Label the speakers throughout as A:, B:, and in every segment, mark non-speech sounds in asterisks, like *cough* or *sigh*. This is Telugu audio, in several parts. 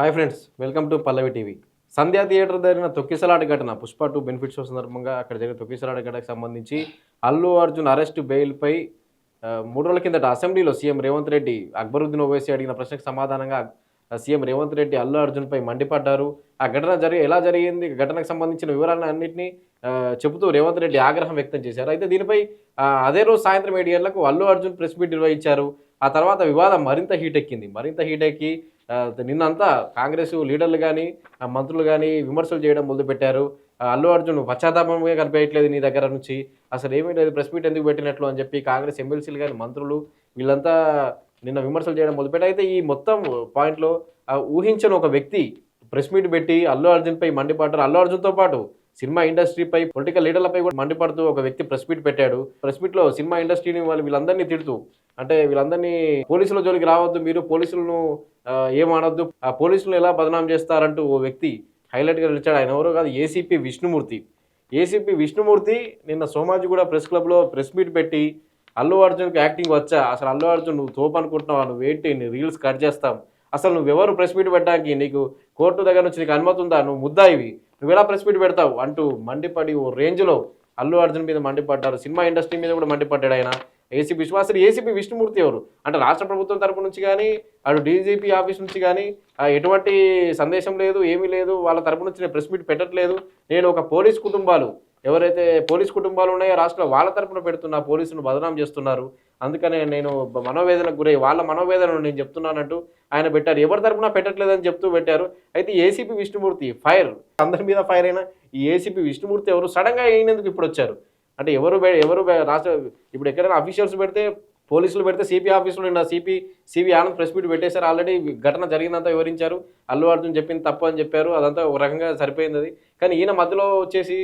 A: Hi friends welcome to Pallavi TV. Sandhya theatre జరిగిన తొక్కిసలాట ఘటన పుష్ప టూ బెనిఫిట్ షో సందర్భంగా అక్కడ జరిగిన తొక్కిసలాట ఘటనకు సంబంధించి అల్లు అర్జున్ అరెస్ట్ బెయిల్పై మూడు రోజుల కిందట అసెంబ్లీలో సీఎం రేవంత్ రెడ్డి అక్బరుద్దీన్ ఓవైసీ అడిగిన ప్రశ్నకు సమాధానంగా సీఎం రేవంత్ రెడ్డి అల్లు అర్జున్పై మండిపడ్డారు. ఆ ఘటన జరిగి ఎలా జరిగింది? ఘటనకు సంబంధించిన వివరాలను అన్నింటినీ చెబుతూ రేవంత్ రెడ్డి ఆగ్రహం వ్యక్తం చేశారు. అయితే దీనిపై అదే రోజు సాయంత్రం ఏడు గంటలకు అల్లు అర్జున్ ప్రెస్ మీట్ నిర్వహించారు. ఆ తర్వాత వివాదం మరింత హీట్ ఎక్కింది మరింత హీట్ ఎక్కి నిన్నంతా కాంగ్రెస్ లీడర్లు కానీ మంత్రులు కానీ విమర్శలు చేయడం మొదలుపెట్టారు. ఆ, అల్లు అర్జున్ పశ్చాత్తాపంగా కనిపించట్లేదు నీ దగ్గర నుంచి. అసలు ఏమీ లేదు ప్రెస్ మీట్ ఎందుకు పెట్టినట్లు అని చెప్పి కాంగ్రెస్ ఎమ్మెల్సీలు కానీ మంత్రులు వీళ్ళంతా నిన్న విమర్శలు చేయడం మొదలుపెట్టి అయితే ఈ మొత్తం పాయింట్లో ఊహించని ఒక వ్యక్తి ప్రెస్ మీట్ పెట్టి అల్లు అర్జున్పై మండిపడ్డారు. అల్లు అర్జున్తో పాటు సినిమా ఇండస్ట్రీపై పొలిటికల్ లీడర్లపై కూడా మండిపడుతూ ఒక వ్యక్తి ప్రెస్ మీట్ పెట్టాడు. ప్రెస్ మీట్లో సినిమా ఇండస్ట్రీని వాళ్ళు వీళ్ళందరినీ తిడుతూ అంటే వీళ్ళందరినీ పోలీసుల జోలికి రావద్దు మీరు పోలీసులను ఏమనొద్దు ఏం ఆ పోలీసులను ఎలా బదనాం చేస్తారంటూ ఓ వ్యక్తి హైలైట్గా నిలిచాడు. ఆయన ఎవరో కాదు ఏసీపీ విష్ణుమూర్తి ఏసీపీ విష్ణుమూర్తి నిన్న సోమాజిగూడ ప్రెస్ క్లబ్లో ప్రెస్ మీట్ పెట్టి అల్లు అర్జున్కి యాక్టింగ్ వచ్చా? అసలు అల్లు అర్జున్ నువ్వు తోపు అనుకుంటున్నావా నువ్వు ఏంటి నీ రీల్స్ కట్ చేస్తాం? అసలు నువ్వెవరు ప్రెస్ మీట్ పెట్టడానికి? నీకు కోర్టు దగ్గర నుంచి నీకు అనుమతి ఉందా? నువ్వు ముద్దాయివి. నువ్వు ఎలా ప్రెస్ మీట్ పెడతావు? అంటూ మండిపడి ఓ రేంజ్లో అల్లు అర్జున్ మీద మండిపడ్డారు సినిమా ఇండస్ట్రీ మీద కూడా మండిపడ్డాడు ఆయన. ఏసీపీ విశ్వాసరి ఏసీపీ విష్ణుమూర్తి ఎవరు? అంటే రాష్ట్ర ప్రభుత్వం తరపు నుంచి కానీ అటు డీజీపీ ఆఫీస్ నుంచి కానీ ఎటువంటి సందేశం లేదు ఏమీ లేదు. వాళ్ళ తరపు నుంచి నేను ప్రెస్ మీట్ పెట్టట్లేదు. నేను ఒక పోలీస్ కుటుంబాలు. ఎవరైతే పోలీస్ కుటుంబాలు ఉన్నాయో రాష్ట్రంలో వాళ్ళ తరపున పెడుతున్నా పోలీసును బదనాం చేస్తున్నారు. అందుకనే నేను మనోవేదనకు గురై వాళ్ళ మనోవేదనను నేను చెప్తున్నానంటూ ఆయన పెట్టారు. ఎవరి తరపున పెట్టట్లేదని చెప్తూ పెట్టారు. అయితే ఏసీపీ విష్ణుమూర్తి ఫైర్. అందరి మీద ఫైర్ అయినా ఈ ఏసీపీ విష్ణుమూర్తి ఎవరు సడన్గా అయినందుకు ఇప్పుడు వచ్చారు. అంటే ఎవరు ఎవరు రాష్ట్ర ఇప్పుడు ఎక్కడైనా అఫీషియల్స్ పెడితే పోలీసులు పెడితే సిపి ఆఫీసులో నిన్న CP CV Anand press meet పెట్టేశారు. ఆల్రెడీ ఘటన జరిగిందంతా వివరించారు. అల్లు అర్జున్ చెప్పింది తప్పు అని చెప్పారు. అదంతా ఒక రకంగా సరిపోయింది అది. కానీ ఈయన మధ్యలో వచ్చేసి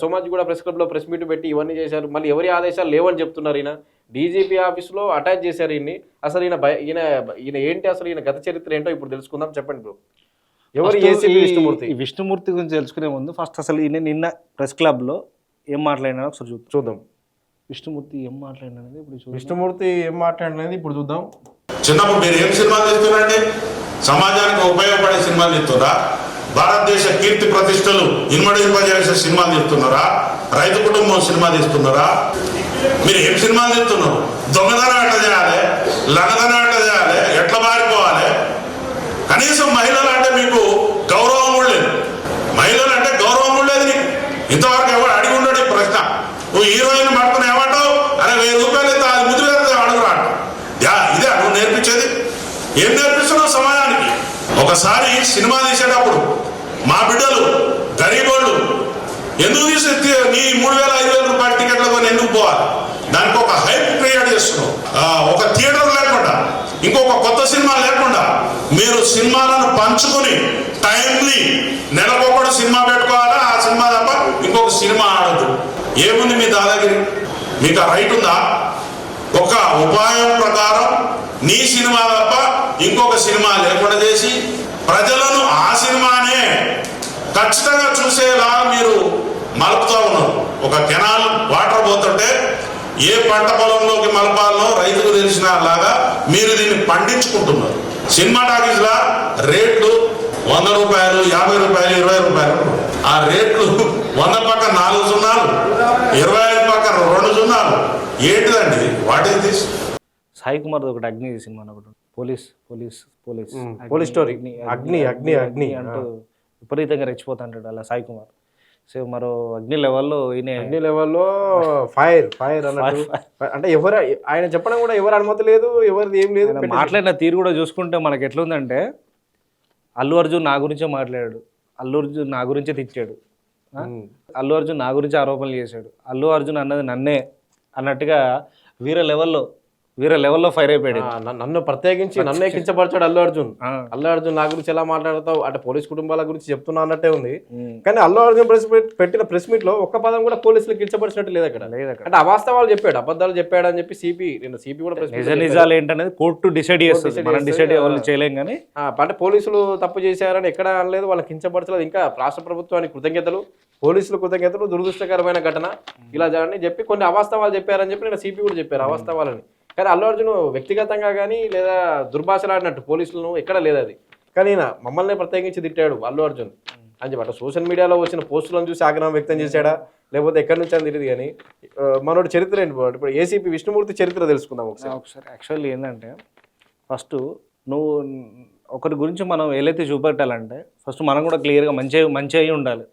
A: సోమాజ్ కూడా ప్రెస్ క్లబ్లో ప్రెస్ మీట్ పెట్టి ఇవన్నీ చేశారు. మళ్ళీ ఎవరి ఆదేశాలు లేవని చెప్తున్నారు ఈయన. డీజీపీ ఆఫీస్లో అటాచ్ చేశారు ఈయన్ని. అసలు ఈయన భయ- ఈయన ఈయన ఏంటి అసలు ఈయన గత చరిత్ర ఏంటో ఇప్పుడు తెలుసుకుందాం. చెప్పండి బ్రో. ఎవరు ఏసీపీ విష్ణుమూర్తి?
B: ఈ విష్ణుమూర్తి గురించి తెలుసుకునే ముందు ఫస్ట్ అసలు ఈయన నిన్న ప్రెస్ క్లబ్లో ఏం మాట్లాడినా ఒకసారి చూద్దాం.
A: చూద్దాం.
B: విష్ణుమూర్తి ఏం మాట్లాడినా అనేది ఇప్పుడు చూద్దాం.
A: విష్ణుమూర్తి ఏం మాట్లాడినది ఇప్పుడు చూద్దాం.
C: చిన్నప్పుడు మీరు ఏం సినిమాలు తీస్తున్నారండి? సమాజానికి ఉపయోగపడే సినిమాలు తీస్తున్నారా? భారతదేశ కీర్తి ప్రతిష్టలు ఇన్మడింపజేసే సినిమాలు తీస్తున్నారా? రైతు కుటుంబం సినిమా తీస్తున్నారా? మీరు ఏం సినిమాలు చెప్తున్నారు దొంగతనం ఎట్లా చేయాలి? లంగతనం ఎట్లా చేయాలి? ఎట్లా మారిపోవాలి? కనీసం మహిళలు అంటే మీకు గౌరవం ఉండలేదు లేదు మహిళలు అంటే గౌరవం కూడా లేదు నీకు. ఇంతవరకు ఎవరు అడిగి ఉండడు ఈ ప్రశ్న. నువ్వు హీరోయిన్ పడుతున్న ఏమంటావు అరే వెయ్యి రూపాయలు ఇస్తా, అది ముద్దు అడుగురా యా ఇదే నువ్వు నేర్పించేది. ఏం నేర్పిస్తున్నావు సమాజానికి? ఒకసారి సినిమా తీసేటప్పుడు మా బిడ్డలు గరీబోళ్ళు ఎందుకు తీసి నీ మూడు వేల ఐదు వేల రూపాయల టికెట్లతో కొని ఎందుకు పోవాలి? దానికి ఒక హైప్ క్రియేట్ చేస్తున్నావు. ఒక థియేటర్ లేకుండా. ఇంకొక కొత్త సినిమా లేకుండా. మీరు సినిమాలను పంచుకొని టైంలీ నెలకొకటి సినిమా పెట్టుకోవాలా? ఆ సినిమా తప్ప ఇంకొక సినిమా ఆడదు ఏముంది మీ దాదాగిరి? మీకు ఆ రైట్ ఉందా? ఒక ఉపాయం ప్రకారం నీ సినిమా తప్ప ఇంకొక సినిమా లేకుండా చేసి ప్రజలను ఆ సినిమానే ఖచ్చితంగా చూసేలా మీరు మలుపుతూ ఉన్నారు. ఒక కెనాల్ వాటర్ పోతుంటే ఏ పంట పొలంలోకి మలపాలనో రైతుకు తెలిసిన లాగా మీరు దీన్ని పండించుకుంటున్నారు. సినిమా టాకీస్లా రేట్లు వంద రూపాయలు యాభై రూపాయలు ఇరవై రూపాయలు ఆ రేట్లు వంద పక్క నాలుగు సున్నాలు ఇరవై ఐదు పక్క రెండు సున్నాలు. ఏంటిదండి? What is this
B: Sai Kumar ఒకటి అగ్ని సినిమా ఒకటి. Police police police.
A: Police story.
B: Agni,
A: Agni, Agni, అగ్ని.
B: అంటూ విపరీతంగా రెచ్చిపోతుంటాడు అలా సాయి కుమార్. సో మరో అగ్ని లెవెల్లో ఈయన
A: అన్ని లెవెల్లో ఫైర్ ఫైర్ అన్నట్టు. అంటే ఎవరు ఆయన చెప్పడం కూడా ఎవరు అనుమతి లేదు ఎవరిది ఏం లేదు
B: మాట్లాడిన తీరు కూడా చూసుకుంటే మనకి ఎట్లుందంటే అల్లు అర్జున్ నా గురించే మాట్లాడాడు. అల్లు అర్జున్ నా గురించే తిట్టాడు. అల్లు అర్జున్ నా గురించి ఆరోపణలు చేశాడు. అల్లు అర్జున్ అన్నది నన్నే అన్నట్టుగా వీర లెవెల్లో వీర లెవెల్లో ఫైర్ అయిపోయాడు.
A: నన్ను ప్రత్యేకించి నన్ను ఎక్కించబడచాడు అల్లు అర్జున్. అల్లు అర్జున్ నా గురించి ఎలా మాట్లాడతావు? అంటే పోలీస్ కుటుంబాల గురించి చెప్తున్నా అన్నట్టే ఉంది. కానీ అల్లు అర్జున్ ప్రెస్ మీట్ పెట్టిన ప్రెస్ మీట్లో ఒక్క పదం కూడా పోలీసులకు కించపరిచినట్టు లేదు అక్కడ. అంటే అవాస్తవాలు చెప్పాడు అబద్ధాలు చెప్పాడు అని చెప్పి సిపి నేను సిపి కూడా
B: నిజ నిజాలు ఏంటనేది కోర్టు డిసైడ్ చేస్తుంది. మనం. డిసైడ్ వాళ్ళు చేయలేం కానీ.
A: అంటే పోలీసులు తప్పు చేశారని ఎక్కడ అనలేదు వాళ్ళకి కించపరచలేదు. ఇంకా రాష్ట్ర ప్రభుత్వానికి కృతజ్ఞతలు పోలీసులు కృతజ్ఞతలు దురదృష్టకరమైన ఘటన. ఇలా జరగని చెప్పి కొన్ని అవాస్తవాలు చెప్పారని చెప్పి నేను సిపి కూడా చెప్పారు అవాస్తవాలని. కానీ అల్లు అర్జున్ వ్యక్తిగతంగా కానీ లేదా దుర్భాషలాడినట్టు పోలీసులను ఎక్కడ లేదు అది. కానీ ఈయన మమ్మల్ని ప్రత్యేకించి తిట్టాడు అల్లు అర్జున్. అని చెప్పి సోషల్ మీడియాలో వచ్చిన పోస్టులను చూసి ఆగ్రహం వ్యక్తం చేశాడా? లేకపోతే ఎక్కడి నుంచి అని తెలియదు కానీ మనోడు చరిత్ర ఏంటి ఇప్పుడు ఏసీపీ విష్ణుమూర్తి చరిత్ర తెలుసుకుందాం ఒకసారి.
B: ఒకసారి. యాక్చువల్లీ ఏంటంటే ఫస్ట్ నువ్వు ఒకరి గురించి మనం ఏదైతే చూపెట్టాలంటే ఫస్ట్ మనం కూడా క్లియర్గా మంచి మంచి అయి ఉండాలి.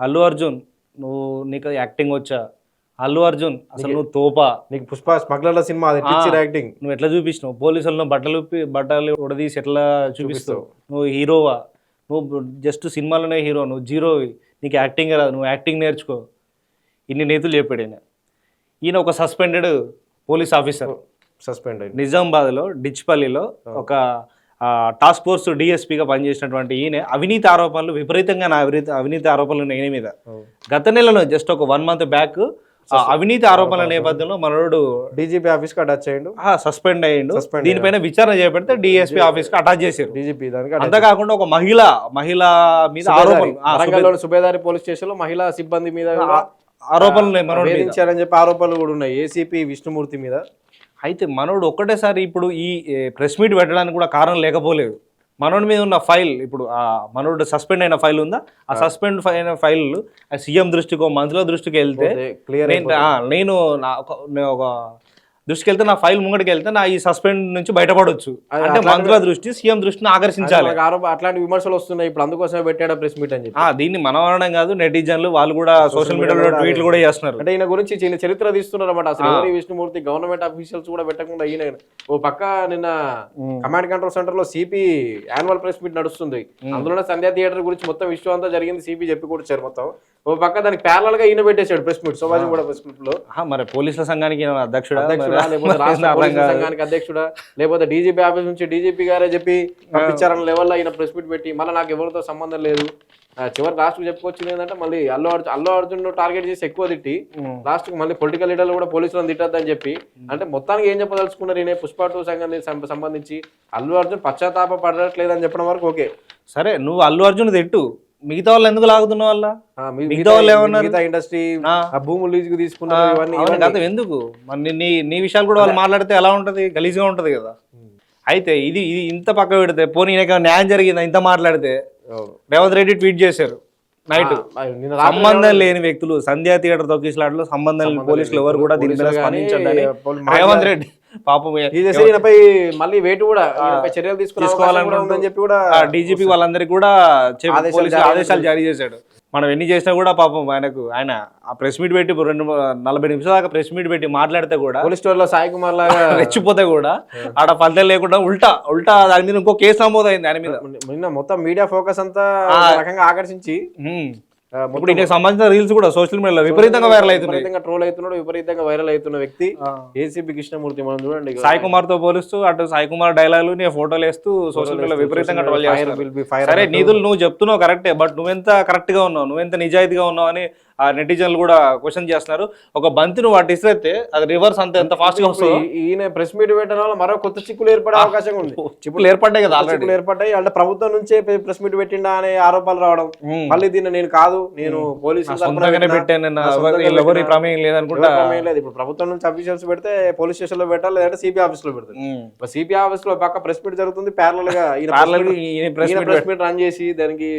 B: అల్లు అర్జున్ నువ్వు నీకు యాక్టింగ్ వచ్చా? అల్లు అర్జున్ అసలు నువ్వు తోపా.
A: నీకు పుష్ప స్మగ్లర్ల సినిమా అది పిక్చర్ యాక్టింగ్
B: నువ్వు ఎట్లా చూపించినావు? పోలీసులను బట్టలు బట్టలు ఉడదీసి ఎట్లా చూపిస్తావు? నువ్వు హీరోవా? నువ్వు జస్ట్ సినిమాలోనే హీరో నువ్వు జీరోవి నీకు యాక్టింగ్ రాదు నువ్వు యాక్టింగ్ నేర్చుకో. ఇన్ని నేతులు చెప్పాడు ఈయన. ఈయన ఒక సస్పెండెడ్ పోలీస్ ఆఫీసర్.
A: సస్పెండ్
B: నిజామాబాద్లో డిచ్పల్లిలో ఒక టాస్క్ ఫోర్స్ డిఎస్పీగా పనిచేసినటువంటి ఈయన అవినీతి ఆరోపణలు విపరీతంగా నా అవినీతి అవినీతి ఆరోపణలు ఈయన మీద. గత నెలలో జస్ట్ ఒక వన్ మంత్ బ్యాక్ అవినీతి ఆరోపణల నేపథ్యంలో మనోడు
A: డీజీపీ ఆఫీస్కి అటాచ్ అయ్యిండు.
B: సస్పెండ్ అయ్యిండు. దీనిపైన విచారణ చేపడితే డిఎస్పీ ఆఫీస్కి అటాచ్ చేశారు.
A: డీజీపీ దానికి
B: అంతేకాకుండా ఒక మహిళ మహిళ మీద
A: సుబేదారి.
B: ఆరోపణలు ఆ,
A: వరంగల్లోని సుబేదారి పోలీస్ స్టేషన్లో మహిళా సిబ్బంది మీద
B: ఆరోపణలు ఉన్నాయి మనోడి మీద.
A: వేధించారని చెప్పి ఆరోపణలు కూడా ఉన్నాయి. ఏసీపీ విష్ణుమూర్తి మీద.
B: అయితే మనోడు ఒక్కటేసారి ఇప్పుడు ఈ ప్రెస్ మీట్ పెట్టడానికి కూడా కారణం లేకపోలేదు. మనోడి మీద ఉన్న ఫైల్ ఇప్పుడు ఆ మనోడు సస్పెండ్ అయిన ఫైల్ ఉందా? ఆ సస్పెండ్ అయిన ఫైల్ సీఎం దృష్టికో మంత్రుల దృష్టికి వెళ్తే
A: క్లియర్
B: నేను ఒక దృష్టికి వెళ్తే నా ఫైల్ ముంగడికి వెళ్తే నా ఈ సస్పెండ్ నుంచి బయటపడొచ్చు.
A: అది
B: అంటే మంత్రుల దృష్టి సీఎం దృష్టిని ఆకర్షించాలి.
A: అట్లాంటి విమర్శలు వస్తున్నాయి. ఇప్పుడు అందుకోసమే పెట్టాడా ప్రెస్ మీట్ అని చెప్పి.
B: దీన్ని మనం అనడం కాదు నెటిజన్లు వాళ్ళు కూడా సోషల్ మీడియాలో ట్వీట్లు కూడా చేస్తున్నారు.
A: అంటే ఈయన గురించి ఈయన చరిత్ర తీస్తున్నారు అనమాట అసలు విష్ణుమూర్తి? గవర్నమెంట్ ఆఫీషియల్స్ కూడా పెట్టకుండా ఈయన ఓ పక్క నిన్న కమాండ్ కంట్రోల్ సెంటర్లో సిపి యాన్యువల్ ప్రెస్ మీట్ నడుస్తుంది. అందులోనే సంధ్యా థియేటర్ గురించి మొత్తం విషయం అంతా జరిగింది. సిపి చెప్పి కూర్చారు మొత్తం. ఓ పక్క దానికి ప్యారల్గా ఈయన పెట్టేశాడు ప్రెస్ మీట్. సోమాజి కూడా ప్రెస్
B: మీట్లో మరి పోలీసుల సంఘానికి అధ్యక్షుడా?
A: అధ్యక్షుడా లేకపోతే రాష్ట్ర పోలీసుల. సంఘానికి అధ్యక్షుడా? లేకపోతే డీజీపీ ఆఫీస్ నుంచి డీజీపీ గారే చెప్పి పంపించారన్న లెవెల్లో ఆయన ప్రెస్ మీట్ పెట్టి మళ్ళీ నాకు ఎవరితో సంబంధం లేదు. చివరికి లాస్ట్ చెప్పుకొచ్చింది ఏంటంటే మళ్ళీ అల్లు అర్జున్ అల్లు అర్జున్ టార్గెట్ చేసి ఎక్కువ తిట్టి
B: ఉమ్.
A: లాస్ట్కి మళ్ళీ పొలిటికల్ లీడర్లు కూడా పోలీసులను తిట్టద్దని చెప్పి అంటే మొత్తానికి ఏం చెప్పదలుచుకున్నారు ఈయన పుష్ప టూ సంఘానికి సంబంధించి? అల్లు అర్జున్ పశ్చాత్తాప పడట్లేదని చెప్పడం వరకు ఓకే.
B: సరే నువ్వు అల్లు అర్జున్ తిట్టు. మిగతా వాళ్ళు ఎందుకు లాగుతున్నావు వాళ్ళ మిగతా వాళ్ళు ఏమన్నారు?
A: మిగతా ఇండస్ట్రీ
B: ఆ.
A: భూములు లీజుకు తీసుకున్నారు ఇవన్నీ.
B: కదా ఎందుకు మరి నీ- నీ విషయాలు కూడా వాళ్ళు మాట్లాడితే ఎలా ఉంటది గలీజ్గా ఉంటది కదా అయితే ఇది ఇది ఇంత పక్క పెడితే పోనీ న్యాయం జరిగిందా ఇంత మాట్లాడితే. రేవంత్ రెడ్డి ట్వీట్ చేశారు నైట్ సంబంధం లేని వ్యక్తులు సంధ్యా థియేటర్ తొక్కిసలాట్లో సంబంధం లేని పోలీసులు ఎవరు కూడా దీని మీద స్పందించండి రేవంత్ రెడ్డి పాపం
A: ఈయనపై మళ్ళీ వేటు కూడా చర్యలు ఉందని చెప్పి కూడా
B: డీజీపీ వాళ్ళందరికీ కూడా
A: ఆదేశాలు జారీ
B: చేశాడు మనం ఎన్ని చేసినా కూడా పాపం ఆయనకు ఆయన ఆ ప్రెస్ మీట్ పెట్టి రెండు నలభై నిమిషాల దాకా ప్రెస్ మీట్ పెట్టి మాట్లాడితే కూడా
A: పోలీస్ స్టోర్లో సాయి కుమార్ లాగా *laughs*
B: రెచ్చిపోతే కూడా ఆడ ఫలితం లేకుండా ఉల్టా ఉల్టా దాని మీద ఇంకో కేసు నమోదైంది ఆయన మీద.
A: మొత్తం మీడియా ఫోకస్ అంతా రకంగా ఆకర్షించి
B: ఇప్పుడు దీనికి సంబంధించిన రీల్స్ కూడా సోషల్ మీడియాలో విపరీతంగా వైరల్ అవుతున్నాయి.
A: విపరీతంగా ట్రోల్ అవుతున్నాడు విపరీతంగా వైరల్ అవుతున్న వ్యక్తి ఏసీబీ కృష్ణమూర్తి మనం చూడండి
B: సాయి కుమార్తో పోలుస్తూ అటు సాయి కుమార్ డైలాగులు నీ ఫోటోలు వేస్తూ సోషల్ మీడియాలో విపరీతంగా ట్రోల్ చేస్తారు సరే నీతులు నువ్వు చెప్తున్నావు కరెక్టే బట్ నువ్వెంత కరెక్ట్గా ఉన్నావు నువ్వెంత నిజాయితీగా ఉన్నావు అని ఆ నెటిజన్లు కూడా క్వశ్చన్ చేస్తున్నారు. ఒక బంతి నువ్వు వాటి ఇస్తే అది రివర్స్ అంత ఎంత ఫాస్ట్గా వస్తుందో.
A: ఈయన ప్రెస్ మీట్ పెట్టడం వల్ల మరో కొత్త చిక్కులు ఏర్పడే అవకాశం ఉంది.
B: చిప్పులు ఏర్పడ్డాయి కదా ఆల్రెడీ
A: చిక్కులు ఏర్పడ్డాయి. అంటే ప్రభుత్వం నుంచే ప్రెస్ మీట్ పెట్టిండా అనే ఆరోపణలు రావడం. మళ్ళీ దీన్ని నేను కాదు నేను పోలీసులు
B: ఎవరి
A: పెట్టినా.
B: ప్రమేయం లేదనుకుంటా.
A: ప్రమేయం లేదు. ఇప్పుడు ప్రభుత్వం నుంచి అఫీషియల్స్ పెడితే పోలీస్ స్టేషన్లో పెట్టాలి లేదంటే సిపి ఆఫీస్లో పెడతారు. సిపి ఆఫీస్లో పక్క ప్రెస్ మీట్ జరుగుతుంది
B: ప్యారల్గా
A: ప్రెస్ మీట్ రన్ చేసి దానికి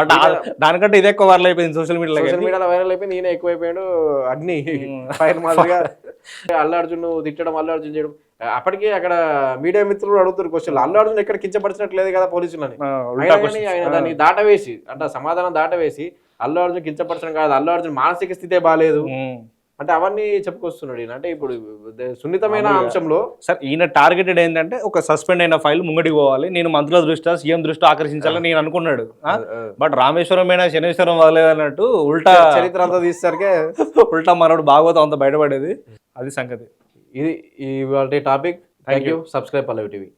B: బట్ దానికంటే ఇదే ఎక్కువ వైరల్ అయిపోయింది సోషల్ మీడియాలో
A: సోషల్ మీడియాలో వైరల్ అయిపోయింది ఈయన ఎక్కువైపోయాడు అగ్ని. ఫైర్ మాదిరిగా *laughs* అల్లు అర్జున్ తిట్టడం అల్లు అర్జున్ చేయడం. అప్పటికే అక్కడ మీడియా మిత్రులు అడుగుతారు క్వశ్చన్ అల్లు అర్జున్ ఎక్కడ కించపరిచినట్లేదు కదా పోలీసులని.
B: questions.
A: ఆయన దాన్ని దాటవేసి అంటే సమాధానం దాటవేసి అల్లు అర్జున్ కించపరచడం కాదు. అల్లు అర్జున్ మానసిక స్థితే బాగాలేదు. అంటే అవన్నీ చెప్పుకొస్తున్నాడు ఈయన. అంటే ఇప్పుడు సున్నితమైన అంశంలో
B: సార్ ఈయన టార్గెటెడ్ ఏంటంటే ఒక సస్పెండ్ అయిన ఫైల్ ముంగడికి పోవాలి నేను మంత్రుల దృష్ట్యా సీఎం దృష్టి ఆకర్షించాలని నేను అనుకున్నాడు. బట్ రామేశ్వరం అయినా శనేశ్వరం వదలేదన్నట్టు ఉల్టా
A: చరిత్ర అంతా తీసేసరికి
B: ఉల్టా మనోడు భాగవతం అంత బయటపడేది. అది సంగతి.
A: ఇది ఈ topic. Thank you subscribe Pallavi TV.